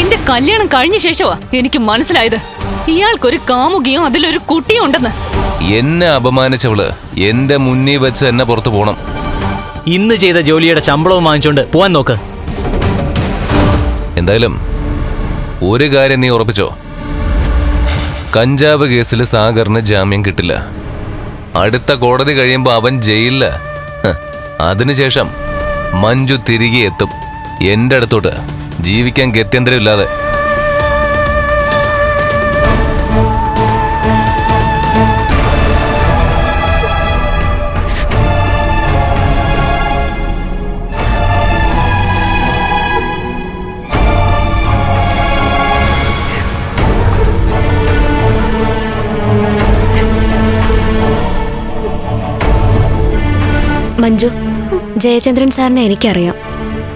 എന്റെ കല്യാണം കഴിഞ്ഞ ശേഷമാ എനിക്ക് മനസ്സിലായത്. ഇയാൾക്കൊരു കാമുകിയും അതിലൊരു കുട്ടിയും ഉണ്ടെന്ന്. എന്നെ അപമാനിച്ചവൾ എന്റെ മുന്നിൽ വെച്ച് എന്നെ പുറത്തു പോണം. ഇന്ന് ചെയ്ത ജോലിയുടെ ശമ്പളവും വാങ്ങിച്ചോണ്ട് പോവാൻ നോക്ക്. എന്തായാലും ഒരു കാര്യം നീ ഉറപ്പിച്ചോ? കഞ്ചാവ് കേസിൽ സാഗറിന് ജാമ്യം കിട്ടില്ല. അടുത്ത കോടതി കഴിയുമ്പോൾ അവൻ ജയിലില്ല അതിനുശേഷം മഞ്ജു തിരികെ എത്തും. എന്റെ അടുത്തോട്ട്. ജീവിക്കാൻ ഗത്യന്തരമില്ലാതെ. ജയചന്ദ്രൻ സാറിനെ എനിക്കറിയാം.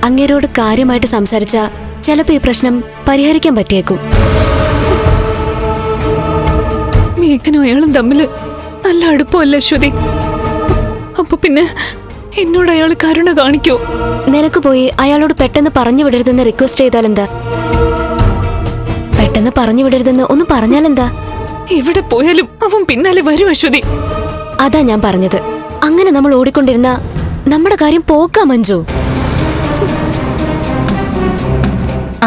അങ്ങേരോട് കാര്യമായിട്ട് സംസാരിച്ച ചിലപ്പോ ഈ പ്രശ്നം പരിഹരിക്കാൻ പറ്റിയേക്കും. മേഘനും അയാളും തമ്മിൽ നല്ല അടുപ്പമല്ല അശ്വതി അപ്പൊ പിന്നെ എന്നോട് അയാൾ കരുണ കാണിക്കോ? നിനക്ക് പോയി അയാളോട് പെട്ടെന്ന് പറഞ്ഞു വിടരുതെന്ന് റിക്വസ്റ്റ് ചെയ്താലെന്താ? പെട്ടെന്ന് പറഞ്ഞു വിടരുതെന്ന് ഒന്ന് പറഞ്ഞാലെന്താ? എവിടെ പോയാലും അവൻ പിന്നാലെ വരും അശ്വതി അതാ ഞാൻ പറഞ്ഞത്. അങ്ങനെ നമ്മൾ ഓടിക്കൊണ്ടിരുന്ന നമ്മുടെ കാര്യം പോക്കാ മഞ്ജു.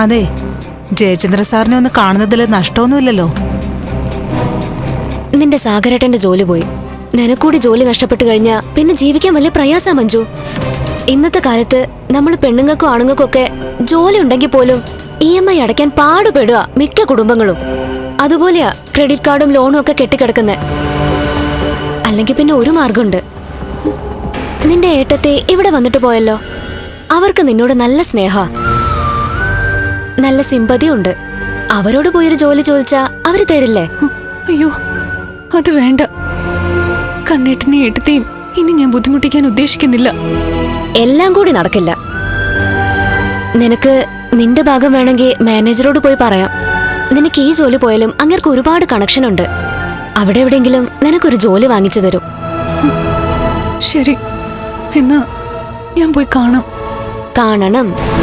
അതെ ജയചന്ദ്ര സാറിനെ ഒന്ന് കാണുന്നതിൽ നഷ്ടമൊന്നുമില്ലല്ലോ. നിന്റെ സാഗരേട്ടന്റെ ജോലി പോയി. നിനക്കൂടി ജോലി നഷ്ടപ്പെട്ടു കഴിഞ്ഞാ പിന്നെ ജീവിക്കാൻ വലിയ പ്രയാസാ മഞ്ജു. ഇന്നത്തെ കാലത്ത് നമ്മൾ പെണ്ണുങ്ങൾക്കും ആണുങ്ങൾക്കും ഒക്കെ ജോലി ഉണ്ടെങ്കിൽ പോലും ഇ എം ഐ അടയ്ക്കാൻ പാടുപെടുക മിക്ക കുടുംബങ്ങളും. അതുപോലെയാ ക്രെഡിറ്റ് കാർഡും ലോണും ഒക്കെ കെട്ടിക്കിടക്കുന്നത് അല്ലെങ്കിൽ പിന്നെ ഒരു മാർഗമുണ്ട്. നിന്റെ ഏട്ടത്തെ ഇവിടെ വന്നിട്ട് പോയല്ലോ. അവർക്ക് നിന്നോട് നല്ല സ്നേഹ. നല്ല സിമ്പതി ഉണ്ട് അവരോട് പോയൊരു ജോലി ചോദിച്ചാ അവർ തരില്ലേ? അയ്യോ അത് വേണ്ട. കണ്ണേട്ടിനെ ഏട്ടത്തെയും ഇനി ഞാൻ ബുദ്ധിമുട്ടിക്കാൻ ഉദ്ദേശിക്കുന്നില്ല. എല്ലാം കൂടി നടക്കില്ല. നിനക്ക് നിന്റെ ഭാഗം വേണമെങ്കിൽ മാനേജറോട് പോയി പറയാം. നിനക്ക് ഈ ജോലി പോയാലും അങ്ങേർക്ക് ഒരുപാട് കണക്ഷൻ ഉണ്ട് അവിടെ എവിടെയെങ്കിലും നിനക്കൊരു ജോലി വാങ്ങിച്ചു തരും. ശരി. എന്നാ ഞാൻ പോയി കാണാം. കാണണം.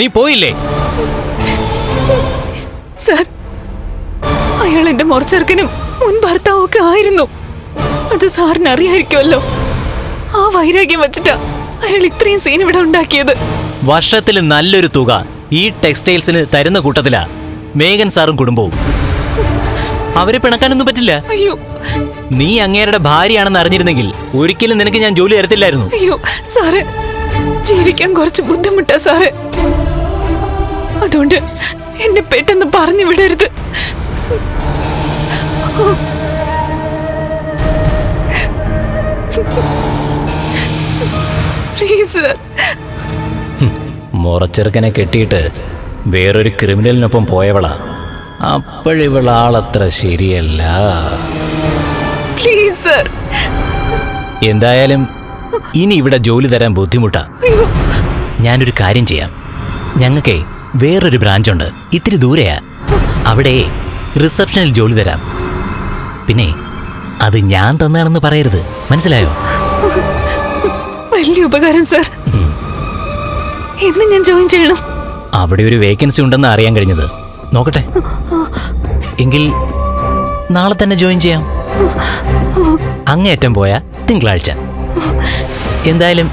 നീ പോയില്ലേ? സാർ അയാൾ എന്റെ മുറച്ചെറുക്കനും മുൻ ഭർത്താവും ഒക്കെ ആയിരുന്നു. അത് സാറിന് അറിയായിരിക്കുമല്ലോ. ആ വൈരാഗ്യം വെച്ചിട്ടാ അയാൾ ഇത്രയും സീൻ ഇവിടെ ഉണ്ടാക്കിയത്. വർഷത്തിൽ നല്ലൊരു തുക ഈ ടെക്സ്റ്റൈൽസിന് തരുന്ന കൂട്ടത്തിലാ മേഘൻ സാറും കുടുംബവും. അവരെ പിണക്കാനൊന്നും പറ്റില്ല. അയ്യോ. നീ അങ്ങേരുടെ ഭാര്യയാണെന്ന് അറിഞ്ഞിരുന്നെങ്കിൽ ഒരിക്കലും നിനക്ക് ഞാൻ ജോലി തരത്തില്ലായിരുന്നു. അയ്യോ സാറേ. ജീവിക്കാൻ കുറച്ച് ബുദ്ധിമുട്ടാ സാറേ. അതുകൊണ്ട് എന്നെ പെട്ടെന്ന് പറഞ്ഞു വിടരുത്. പ്ലീസ് മുറച്ചെറുക്കനെ കെട്ടിയിട്ട് വേറൊരു ക്രിമിനലിനൊപ്പം പോയവളാ. അപ്പോഴിവളാളത്ര ശരിയല്ല. പ്ലീസ് സർ എന്തായാലും ഇനി ഇവിടെ ജോലി തരാൻ ബുദ്ധിമുട്ടാ. ഞാനൊരു കാര്യം ചെയ്യാം. ഞങ്ങൾക്കേ വേറൊരു ബ്രാഞ്ചുണ്ട്. ഇത്തിരി ദൂരെയാ. അവിടെ റിസപ്ഷനിൽ ജോലി തരാം. പിന്നെ അത് ഞാൻ തന്നാണെന്ന് പറയരുത്. മനസ്സിലായോ? വലിയ ഉപകാരം സർ. എന്ന് ഞാൻ ജോയിൻ ചെയ്യണം. അവിടെ ഒരു വേക്കൻസി ഉണ്ടെന്ന് അറിയാൻ കഴിഞ്ഞത്. നോക്കട്ടെ. എങ്കിൽ നാളെ തന്നെ ജോയിൻ ചെയ്യാം. അങ്ങേറ്റം പോയാ തിങ്കളാഴ്ച. എന്തായാലും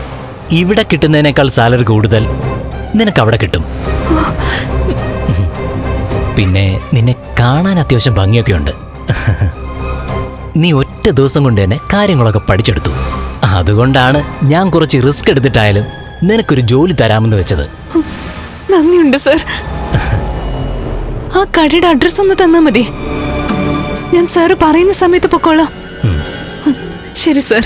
ഇവിടെ കിട്ടുന്നതിനേക്കാൾ സാലറി കൂടുതൽ നിനക്ക് അവിടെ കിട്ടും. പിന്നെ നിന്നെ കാണാൻ അത്യാവശ്യം ഭംഗിയൊക്കെ ഉണ്ട് നീ ഒറ്റ ദിവസം കൊണ്ട് തന്നെ കാര്യങ്ങളൊക്കെ പഠിച്ചെടുത്തു. അതുകൊണ്ടാണ് ഞാൻ കുറച്ച് റിസ്ക് എടുത്തിട്ടായാലും നിനക്കൊരു ജോലി തരാമെന്ന് വെച്ചത്. നന്ദിയുണ്ട് സർ. ആ കടയുടെ അഡ്രസ് ഒന്ന് തന്നാ മതി. ഞാൻ സാറ് പറയുന്ന സമയത്ത് പൊക്കോളാം. ശരി സർ.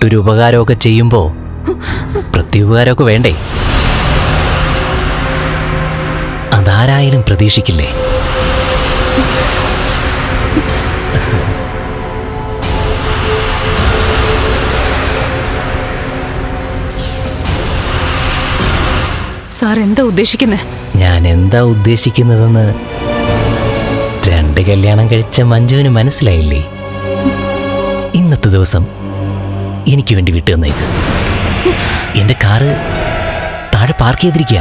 അങ്ങോട്ടൊരു ചെയ്യുമ്പോൾ ചെയ്യുമ്പോ പ്രത്യുപകാരമൊക്കെ വേണ്ടേ? അതാരായാലും പ്രതീക്ഷിക്കില്ലേ? സാർ എന്താ ഉദ്ദേശിക്കുന്നത് ഞാൻ എന്താ ഉദ്ദേശിക്കുന്നതെന്ന് രണ്ട് കല്യാണം കഴിച്ച മഞ്ജുവിന് മനസ്സിലായില്ലേ? ഇന്നത്തെ ദിവസം എനിക്ക് വേണ്ടി വിട്ടു തന്നേക്ക്. എന്റെ കാറ് താഴെ പാർക്ക് ചെയ്തിരിക്കുക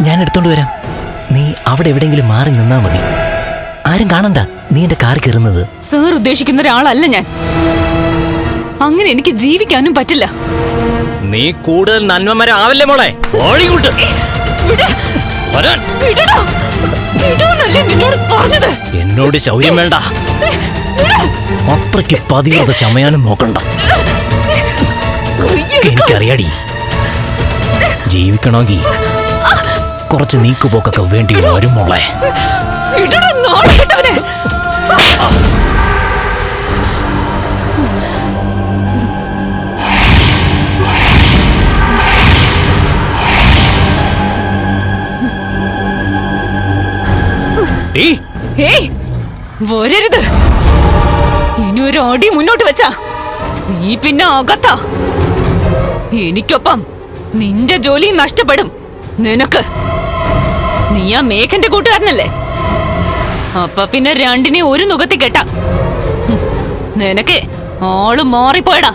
ഞാൻ എടുത്തോണ്ട് വരാം. നീ അവിടെ എവിടെയെങ്കിലും മാറി നിന്നാ മതി. ആരും കാണണ്ട. നീ എന്റെ കാർ കയറുന്നത്. സാർ ഉദ്ദേശിക്കുന്ന ഒരാളല്ല ഞാൻ. അങ്ങനെ എനിക്ക് ജീവിക്കാനും പറ്റില്ല. നീ കൂടുതൽ നന്മമരാവല്ലേ മോളെ? ഓടികൂട്ട് നിന്നോട് പറഞ്ഞത്? എന്നോട് ശൗര്യം വേണ്ട. അത്രയ്ക്ക് പതിവത ചമയാനും നോക്കണ്ട. എനിക്കറിയാടി. ജീവിക്കണമെങ്കിൽ കുറച്ച് നീക്കുപോക്കൊക്കെ വേണ്ടി വരും മോളെ. വരരുത്. ഒരു അടി മുന്നോട്ട് വെച്ചാ. നീ പിന്നെ അകത്താ. എനിക്കൊപ്പം നിന്റെ ജോലി നഷ്ടപ്പെടും. നിനക്ക്. നീ ആ മേഘന്റെ കൂട്ടുകാരനല്ലേ? അപ്പൊ പിന്നെ രണ്ടിനെ ഒരു നുഖത്തി കെട്ടാ. നിനക്ക് ആൾ മാറിപ്പോയടാ.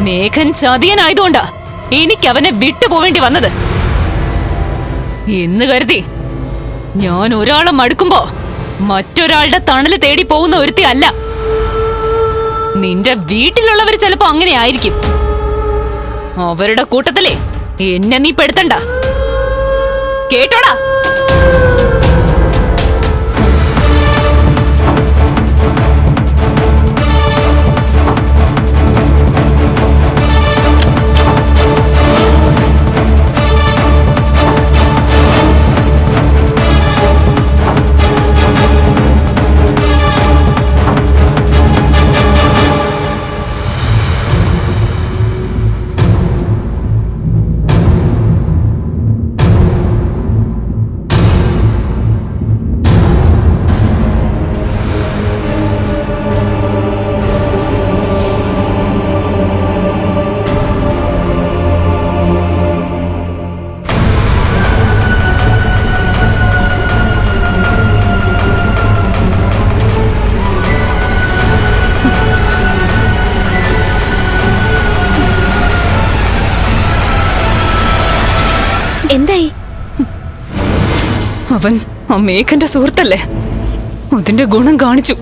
മേഘൻ ചതിയനായതുകൊണ്ടാ എനിക്ക് അവനെ വിട്ടുപോവേണ്ടി വന്നത്. എന്ന് കരുതി ഞാൻ ഒരാളെ മടുക്കുമ്പോ മറ്റൊരാളുടെ തണൽ തേടി പോകുന്ന ഒരുത്തി അല്ല. നിന്റെ വീട്ടിലുള്ളവർ ചിലപ്പോ അങ്ങനെ ആയിരിക്കും അവരുടെ കൂട്ടത്തിലേ എന്നെ നീ പെടുത്തണ്ട. കേട്ടോടാ? അവൻ ആ മേഘന്റെ സുഹൃത്തല്ലേ? അതിന്റെ ഗുണം കാണിച്ചു.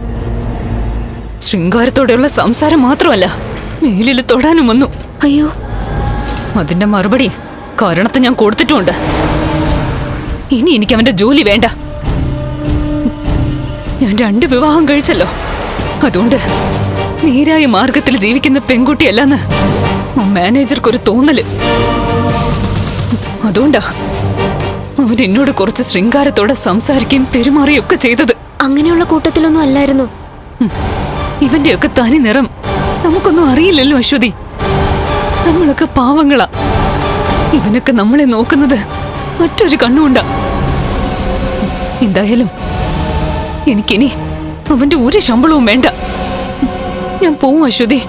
ശൃംഗാരത്തോടെയുള്ള സംസാരം മാത്രമല്ല മേലിൽ തൊടാനും വന്നു. അയ്യോ. അതിന്റെ മറുപടി കാരണത്തെ ഞാൻ കൊടുത്തിട്ടുമുണ്ട് ഇനി എനിക്ക് അവന്റെ ജോലി വേണ്ട. ഞാൻ രണ്ട് വിവാഹം കഴിച്ചല്ലോ. അതുകൊണ്ട് നേരായ മാർഗത്തിൽ ജീവിക്കുന്ന പെൺകുട്ടിയല്ലെന്ന് മാനേജർക്കൊരു തോന്നൽ. അതുകൊണ്ടാ അവൻ എന്നോട് കുറച്ച് ശൃംഗാരത്തോടെ സംസാരിക്കുകയും പെരുമാറുകയും ഒക്കെ ചെയ്തത്. അങ്ങനെയുള്ള കൂട്ടത്തിലൊന്നും അല്ലായിരുന്നു. ഇവന്റെയൊക്കെ തനി നിറം നമുക്കൊന്നും അറിയില്ലല്ലോ അശ്വതി. നമ്മളൊക്കെ പാവങ്ങളാ. ഇവനൊക്കെ നമ്മളെ നോക്കുന്നത് മറ്റൊരു കണ്ണുകൊണ്ടാ. എന്തായാലും എനിക്കിനി അവന്റെ ഒരു ശമ്പളവും വേണ്ട. ഞാൻ പോവും അശ്വതി.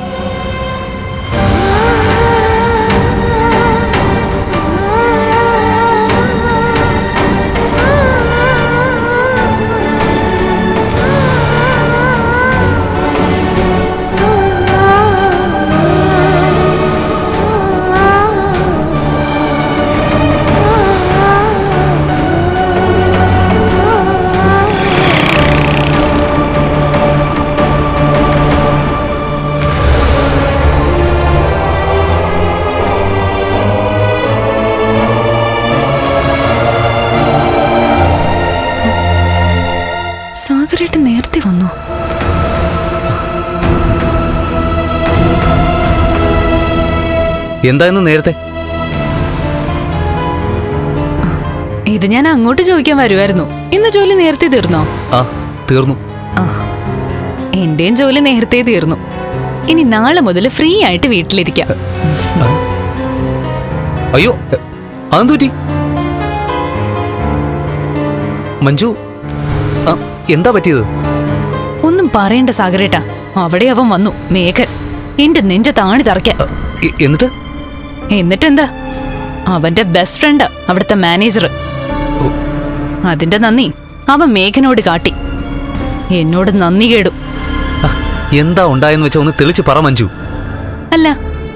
എന്തായിരുന്നു നേരത്തെ? ഇത് ഞാൻ അങ്ങോട്ട് ചോദിക്കാൻ വരുമായിരുന്നു ഇന്ന് ജോലി നേരത്തെ തീർന്നോ? ആ തീർന്നു. എന്റെയും ജോലി നേരത്തെ തീർന്നു. ഇനി നാളെ മുതൽ ഫ്രീ ആയിട്ട് വീട്ടിലിരിക്കാം. അയ്യോ അതെന്തൂറ്റി അതെന്ത് മഞ്ജു എന്താ പറ്റിയത്? ഒന്നും പറയണ്ട സാഗരേട്ടാ. അവിടെ അവൻ വന്നു മേഘൻ. എന്റെ നെഞ്ച താണി തറയ്ക്കാൻ. എന്നിട്ട്? എന്നിട്ടെന്താ? അവന്റെ ബെസ്റ്റ് ഫ്രണ്ട് അവിടുത്തെ മാനേജർ അതിന്റെ നന്ദി. അവൻ മേഘനോട് കാട്ടി. എന്നോട് നന്ദി കേടും എന്താ ഉണ്ടായെന്ന് വെച്ചാ ഒന്ന് തെളിച്ച് പറ മഞ്ജു. അല്ല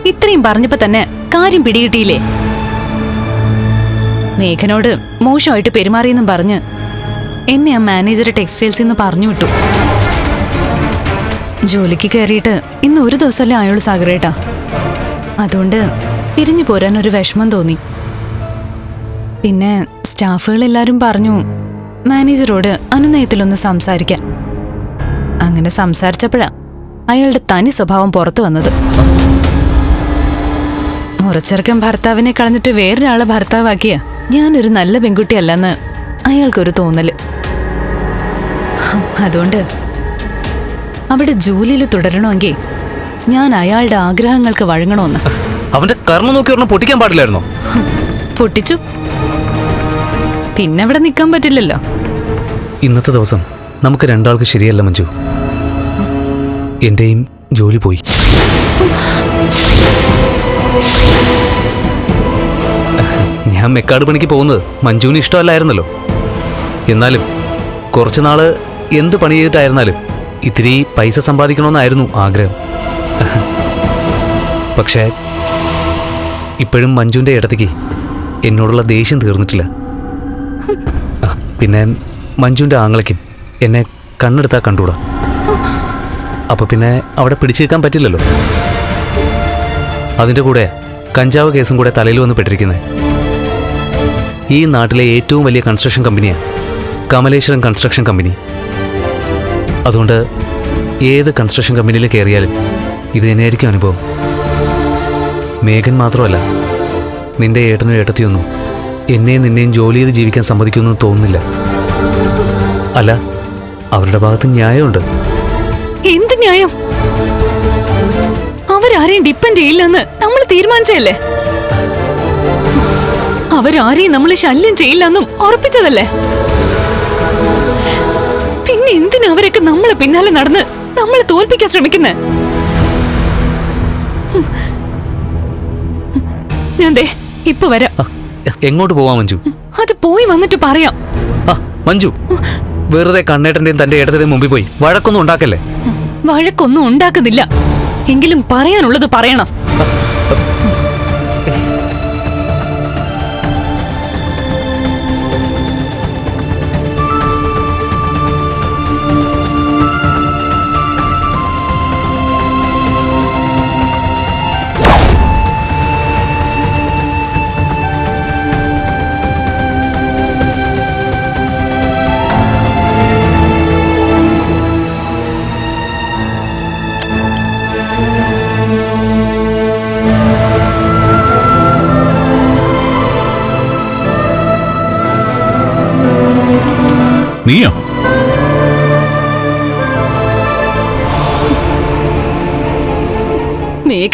ഇത്രയും പറഞ്ഞപ്പോ തന്നെ കാര്യം പിടികിട്ടിയില്ലേ? മേഘനോട് മോശമായിട്ട് പെരുമാറിയെന്നും പറഞ്ഞ് എന്നെ ആ മാനേജർ ടെക്സ്റ്റൈൽസിൽ നിന്ന് പറഞ്ഞു വിട്ടു. ജോലിക്ക് കയറിയിട്ട് ഇന്ന് ഒരു ദിവസമല്ലേ ആയോളൂ സാഗരേട്ടാ. അതുകൊണ്ട് പിരിഞ്ഞു പോരാൻ ഒരു വിഷമം തോന്നി. പിന്നെ സ്റ്റാഫുകൾ എല്ലാരും പറഞ്ഞു മാനേജറോട് അനുനയത്തിലൊന്ന് സംസാരിക്കാൻ അങ്ങനെ സംസാരിച്ചപ്പോഴാ അയാളുടെ തനി സ്വഭാവം പുറത്തു വന്നത്. മുറച്ചെറുക്കൻ ഭർത്താവിനെ കളഞ്ഞിട്ട് വേറൊരാളെ ഭർത്താവാക്കിയ ഞാനൊരു നല്ല പെൺകുട്ടിയല്ലെന്ന് അയാൾക്കൊരു തോന്നൽ. അതുകൊണ്ട് അവിടെ ജോലിയിൽ തുടരണമെങ്കിൽ ഞാൻ അയാളുടെ ആഗ്രഹങ്ങൾക്ക് വഴങ്ങണമെന്ന്. അവന്റെ കർമ്മം നോക്കി ഒരെണ്ണം പൊട്ടിക്കാൻ പാടില്ലായിരുന്നോ? പൊട്ടിച്ചു. പിന്നെ അവിടെ നിൽക്കാൻ പറ്റില്ലല്ലോ. ഇന്നത്തെ ദിവസം നമുക്ക് രണ്ടാൾക്ക് ശരിയല്ല മഞ്ജു. എന്റെയും ജോലി പോയി. ഞാൻ മെക്കാട് പണിക്ക് പോകുന്നത് മഞ്ജുവിന് ഇഷ്ടമല്ലായിരുന്നല്ലോ. എന്നാലും കുറച്ചു നാൾ എന്ത് പണി ചെയ്തിട്ടായിരുന്നാലും ഇത്തിരി പൈസ സമ്പാദിക്കണമെന്നായിരുന്നു ആഗ്രഹം. പക്ഷേ ഇപ്പോഴും മഞ്ജുവിന്റെ ഇടത്തേക്ക് എന്നോടുള്ള ദേഷ്യം തീർന്നിട്ടില്ല. പിന്നെ മഞ്ജുവിന്റെ ആങ്ങളയ്ക്കും എന്നെ കണ്ണെടുത്താൽ കണ്ടുകൂടാ? അപ്പൊ പിന്നെ അവിടെ പിടിച്ചു നിൽക്കാൻ പറ്റില്ലല്ലോ? അതിന്റെ കൂടെ കഞ്ചാവ് കേസും കൂടെ തലയിൽ വന്ന് പെട്ടിരിക്കുന്നത് ഈ നാട്ടിലെ ഏറ്റവും വലിയ കൺസ്ട്രക്ഷൻ കമ്പനിയാണ് കമലേശ്വരം കൺസ്ട്രക്ഷൻ കമ്പനി അതുകൊണ്ട് ഏത് കൺസ്ട്രക്ഷൻ കമ്പനിയിൽ കയറിയാലും ഇത് തന്നെയായിരിക്കും അനുഭവം. മേഘൻ മാത്രമല്ല നിന്റെ ഏട്ടനും ഏട്ടത്തിയൊന്നും എന്നെയും നിന്നെയും ജോലി ചെയ്ത് ജീവിക്കാൻ സമ്മതിക്കുമെന്ന് തോന്നുന്നില്ല. അല്ല അവരുടെ ഭാഗത്ത് ന്യായമുണ്ട്. എന്ത് ന്യായം? അവരാരെയും ഡിപ്പെൻഡ് ചെയ്യില്ലെന്ന് നമ്മൾ തീരുമാനിച്ചല്ലേ അവരാരെയും നമ്മൾ ശല്യം ചെയ്യില്ലെന്നും ഉറപ്പിച്ചതല്ലേ? പിന്നെ എന്തിനാ അവരൊക്കെ നമ്മളെ പിന്നാലെ നടന്ന് നമ്മളെ തോൽപ്പിക്കാൻ ശ്രമിക്കുന്നേ? ഞാൻ ദേ ഇപ്പൊ വരാം. എങ്ങോട്ട് പോവാ മഞ്ജു? അത് പോയി വന്നിട്ട് പറയാം. മഞ്ജു വെറുതെ കണ്ണേട്ടന്റെയും തന്റെ ഏട്ടത്തിന്റെയും മുമ്പിൽ പോയി. വഴക്കൊന്നും ഉണ്ടാക്കല്ലേ? വഴക്കൊന്നും ഉണ്ടാക്കുന്നില്ല. എങ്കിലും പറയാനുള്ളത് പറയണം.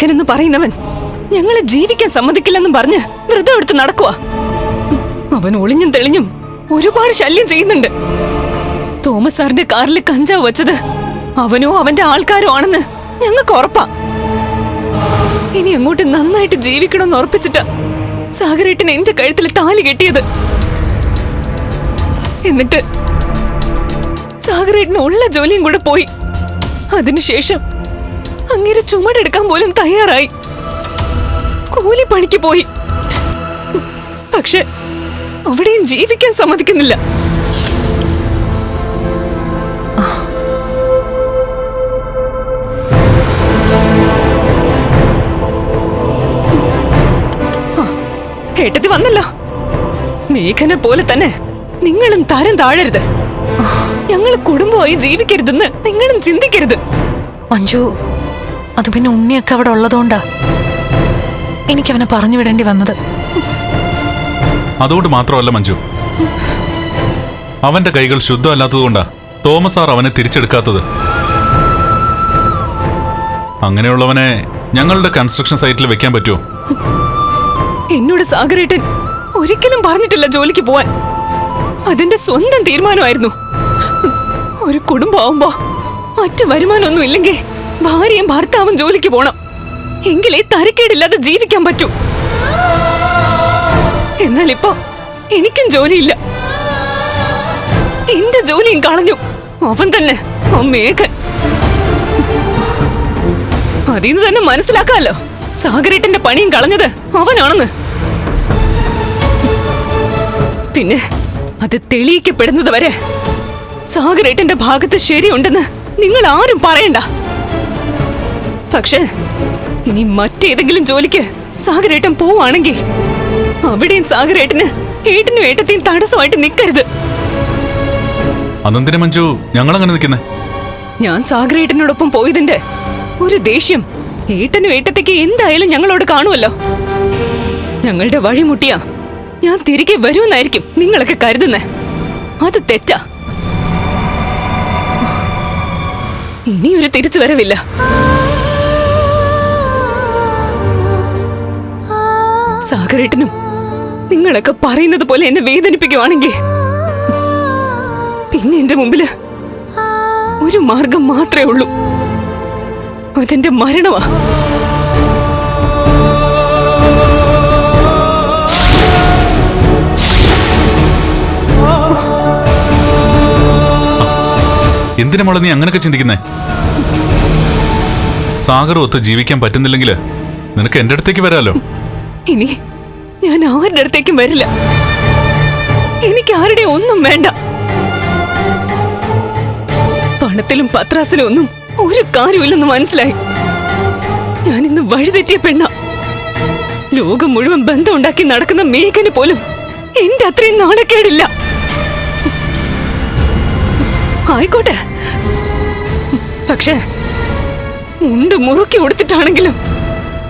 എന്ന് പറയുന്നവൻ ഞങ്ങളെ ജീവിക്കാൻ സമ്മതിക്കില്ലെന്നും പറഞ്ഞ് വ്രതം എടുത്ത് നടക്കുക അവൻ ഒളിഞ്ഞും തെളിഞ്ഞും ഒരുപാട് ശല്യം ചെയ്യുന്നുണ്ട്. തോമസ് സാറിന്റെ കാറിൽ കഞ്ചാവ് വെച്ചത് അവനോ അവന്റെ ആൾക്കാരോ ആണെന്ന് ഞങ്ങൾക്ക് ഉറപ്പാ. ഇനി അങ്ങോട്ട് നന്നായിട്ട് ജീവിക്കണമെന്ന് ഉറപ്പിച്ചിട്ട് സാഗരേട്ടൻ എന്റെ കഴുത്തിൽ താലി കെട്ടിയത്. എന്നിട്ട് സാഗരേട്ടന് ഉള്ള ജോലിയും കൂടെ പോയി. അതിനുശേഷം അങ്ങനെ ചുമടെടുക്കാൻ പോലും തയ്യാറായി. കൂലിപ്പണിക്ക് പോയി. പക്ഷെ അവിടെയും ജീവിക്കാൻ സമ്മതിക്കുന്നില്ല. കേട്ടത് വന്നല്ലോ. മേഘനെ പോലെ തന്നെ നിങ്ങളും തരം താഴരുത്. ഞങ്ങൾ കുടുംബമായി ജീവിക്കരുതെന്ന് നിങ്ങളും ചിന്തിക്കരുത്. മഞ്ജു അത് പിന്നെ ഉണ്ണിയൊക്കെ അവിടെ ഉള്ളതുകൊണ്ടാ. എനിക്കവനെ പറഞ്ഞു വിടേണ്ടി വന്നത്. അതുകൊണ്ട് മാത്രമല്ല മഞ്ജു. അവന്റെ കൈകൾ ശുദ്ധമല്ലാത്തതുകൊണ്ടാ തോമസ് ആർ അവനെ തിരിച്ചെടുക്കാത്തത്. അങ്ങനെയുള്ളവനെ ഞങ്ങളുടെ കൺസ്ട്രക്ഷൻ സൈറ്റിൽ വെക്കാൻ പറ്റുമോ? എന്നോട് സാഗരേട്ടൻ ഒരിക്കലും പറഞ്ഞിട്ടില്ല ജോലിക്ക് പോവാൻ. അതിന്റെ സ്വന്തം തീരുമാനമായിരുന്നു. ഒരു കുടുംബമാവുമ്പോ മറ്റു വരുമാനമൊന്നും ഇല്ലെങ്കിൽ ഭാര്യയും ഭർത്താവും ജോലിക്ക് പോണം. എങ്കിലേ തരക്കേടില്ലാതെ ജീവിക്കാൻ പറ്റൂ. എന്നാൽ ഇപ്പൊ എനിക്കും ജോലിയില്ല. എന്റെ ജോലിയും കളഞ്ഞു. അവൻ തന്നെ ആ മേഘൻ. അതിന്ന് തന്നെ മനസ്സിലാക്കാമല്ലോ സാഗരേട്ടന്റെ പണിയും കളഞ്ഞത് അവനാണെന്ന്. പിന്നെ അത് തെളിയിക്കപ്പെടുന്നത് വരെ സാഗരേട്ടന്റെ ഭാഗത്ത് ശരിയുണ്ടെന്ന് നിങ്ങൾ ആരും പറയണ്ട. പക്ഷേ ഇനി മറ്റേതെങ്കിലും ജോലിക്ക് സാഗരേട്ടൻ പോവാണെങ്കിൽ അവിടെയും സാഗരേട്ടന് ഏട്ടനും ഏട്ടത്തെയും തടസ്സമായിട്ട് നിൽക്കരുത്. അതെന്തിനു മഞ്ജു? ഞങ്ങളങ്ങനെ നിൽക്കുന്നേ? ഞാൻ സാഗരേട്ടനോടൊപ്പം പോയതിന്റെ ഒരു ദേഷ്യം. ഏട്ടനും ഏട്ടത്തേക്ക് എന്തായാലും ഞങ്ങളോട് കാണുമല്ലോ. ഞങ്ങളുടെ വഴിമുട്ടിയാ ഞാൻ തിരികെ വരുമെന്നായിരിക്കും നിങ്ങളൊക്കെ കരുതുന്നേ. അത് തെറ്റാ. ഇനിയൊരു തിരിച്ചു വരവില്ല സാഗരേട്ടനും നിങ്ങളൊക്കെ പറയുന്നത് പോലെ എന്നെ വേദനിപ്പിക്കുവാണെങ്കിൽ പിന്നെ എന്റെ മുമ്പിൽ ഒരു മാർഗം മാത്രമേ ഉള്ളൂ. അതെന്റെ മരണമാ. എന്തിനാ മോളെ നീ അങ്ങനെയൊക്കെ ചിന്തിക്കുന്നേ? സാഗർ ഒത്ത് ജീവിക്കാൻ പറ്റുന്നില്ലെങ്കിൽ നിനക്ക് എന്റെ അടുത്തേക്ക് വരാലോ. ഇനി ഞാൻ ആരുടെ അടുത്തേക്കും വരില്ല. എനിക്ക് ആരുടെ ഒന്നും വേണ്ട. പണത്തിലും പത്രാസിലും ഒന്നും ഒരു കാര്യമില്ലെന്ന് മനസ്സിലായി. ഞാൻ ഇന്ന് വഴിതെറ്റിയ പെണ്ണ. ലോകം മുഴുവൻ ബന്ധമുണ്ടാക്കി നടക്കുന്ന മേഘന് പോലും എന്റെ അത്രയും നാണക്കേടില്ല. ആയിക്കോട്ടെ. പക്ഷേ മുണ്ട് മുറുക്കി കൊടുത്തിട്ടാണെങ്കിലും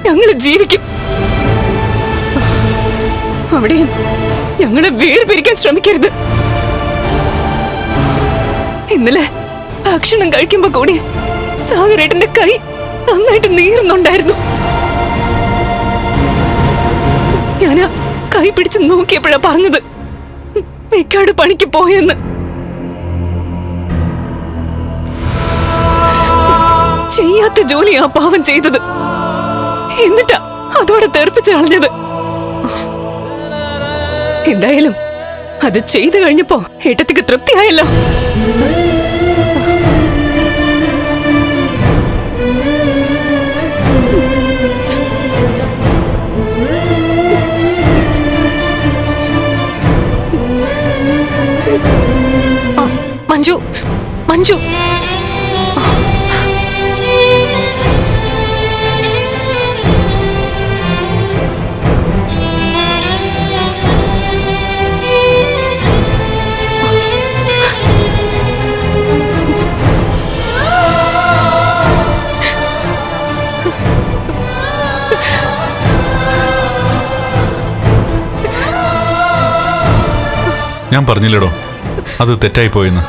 ഞങ്ങൾ ജീവിക്കും. അവിടെയും ഞങ്ങളെ വേർപിരിക്കാൻ ശ്രമിക്കരുത്. ഇന്നലെ ഭക്ഷണം കഴിക്കുമ്പോ കൂടി സാഗരേട്ടന്റെ കൈ നന്നായിട്ട് നീറുന്നുണ്ടായിരുന്നു. ഞാനാ കൈ പിടിച്ച് നോക്കിയപ്പോഴാ പറഞ്ഞത് വെക്കാട് പണിക്ക് പോയെന്ന്. ചെയ്യാത്ത ജോലിയാ പാവം ചെയ്തത്. എന്നിട്ടാ അതോടെ തെറിപ്പിച്ച് കളഞ്ഞത്. എന്തായാലും അത് ചെയ്തു കഴിഞ്ഞപ്പോ ഏട്ടത്തിക്ക് തൃപ്തിയായല്ലോ. ഞാൻ പറഞ്ഞില്ലടോ. അത് തെറ്റായി പോയെന്ന്.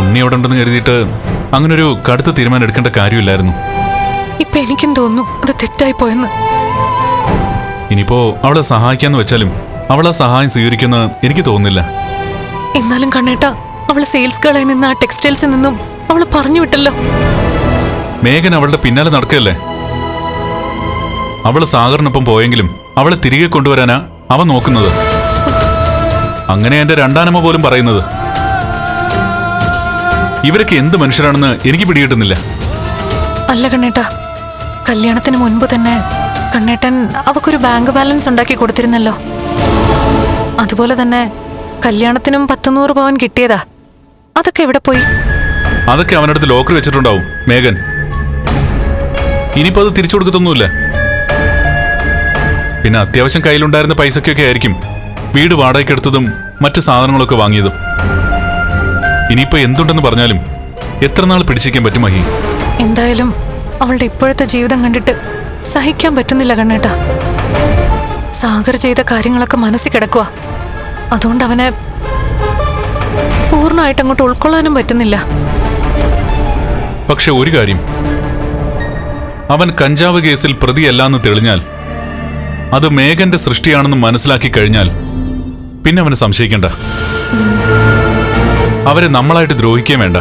ഉണ്ണി അവിടെ ഉണ്ടെന്ന് കരുതിയിട്ട് അങ്ങനൊരു കടുത്ത തീരുമാനം എടുക്കേണ്ട കാര്യമില്ലായിരുന്നു. ഇപ്പൊ എനിക്കും തോന്നുന്നു അത് തെറ്റായി പോയെന്ന്. ഇനിയിപ്പോ അവളെ സഹായിക്കാന്ന് വെച്ചാലും അവളെ സഹായം സ്വീകരിക്കുന്ന എനിക്ക് തോന്നുന്നില്ല. എന്നാലും കണ്ണേട്ട അവൾ സെയിൽസ് ഗേളായി നിന്ന് ആ ടെക്സ്റ്റൈൽസിൽ നിന്നും അവൾ പറഞ്ഞു വിട്ടല്ലോ. മേഘൻ അവളുടെ പിന്നാലെ നടക്കല്ലേ അവൾ സാഗറിനൊപ്പം പോയെങ്കിലും അവളെ തിരികെ കൊണ്ടുവരാനാ അവൻ നോക്കുന്നത്. അങ്ങനെ എന്റെ രണ്ടാനമ്മ പോലും പറയുന്നത്. ഇവരൊക്കെ എന്ത് മനുഷ്യരാണെന്ന് എനിക്ക് പിടികിട്ടുന്നില്ല. അല്ല കണ്ണേട്ട കല്യാണത്തിന് മുൻപ് തന്നെ കണ്ണേട്ടൻ അവക്കൊരു ബാങ്ക് ബാലൻസ് ഉണ്ടാക്കി കൊടുത്തിരുന്നല്ലോ. അതുപോലെ തന്നെ കല്യാണത്തിനും പത്തുനൂറ് പവൻ കിട്ടിയതാ. അതൊക്കെ എവിടെ പോയി? അതൊക്കെ അവനടുത്ത് ലോക്കർ വെച്ചിട്ടുണ്ടാവും മേഘൻ. ഇനിയിപ്പോ അത് തിരിച്ചു കൊടുക്കത്തൊന്നുമില്ല. പിന്നെ അത്യാവശ്യം കയ്യിലുണ്ടായിരുന്ന പൈസക്കൊക്കെ ആയിരിക്കും. വീട് വാടകയ്ക്കെടുത്തതും മറ്റു സാധനങ്ങളൊക്കെ വാങ്ങിയതും. ഇനിയിപ്പോ എന്തുണ്ടെന്ന് പറഞ്ഞാലും എത്ര നാൾ പിടിച്ചിരിക്കാൻ പറ്റും മഹി? എന്തായാലും അവളുടെ ഇപ്പോഴത്തെ ജീവിതം കണ്ടിട്ട് സഹിക്കാൻ പറ്റുന്നില്ല കണ്ണേട്ട. സാഗർ ചെയ്ത കാര്യങ്ങളൊക്കെ മനസ്സിൽ കിടക്കുക അതുകൊണ്ട് അവനെ പൂർണമായിട്ട് അങ്ങോട്ട് ഉൾക്കൊള്ളാനും പറ്റുന്നില്ല. പക്ഷെ ഒരു കാര്യം. അവൻ കഞ്ചാവ് കേസിൽ പ്രതിയല്ലാന്ന് തെളിഞ്ഞാൽ അത് മേഘന്റെ സൃഷ്ടിയാണെന്ന് മനസ്സിലാക്കി കഴിഞ്ഞാൽ പിന്നെ അവനെ സംശയിക്കണ്ട. അവരെ നമ്മളായിട്ട് ദ്രോഹിക്കുകയും വേണ്ട.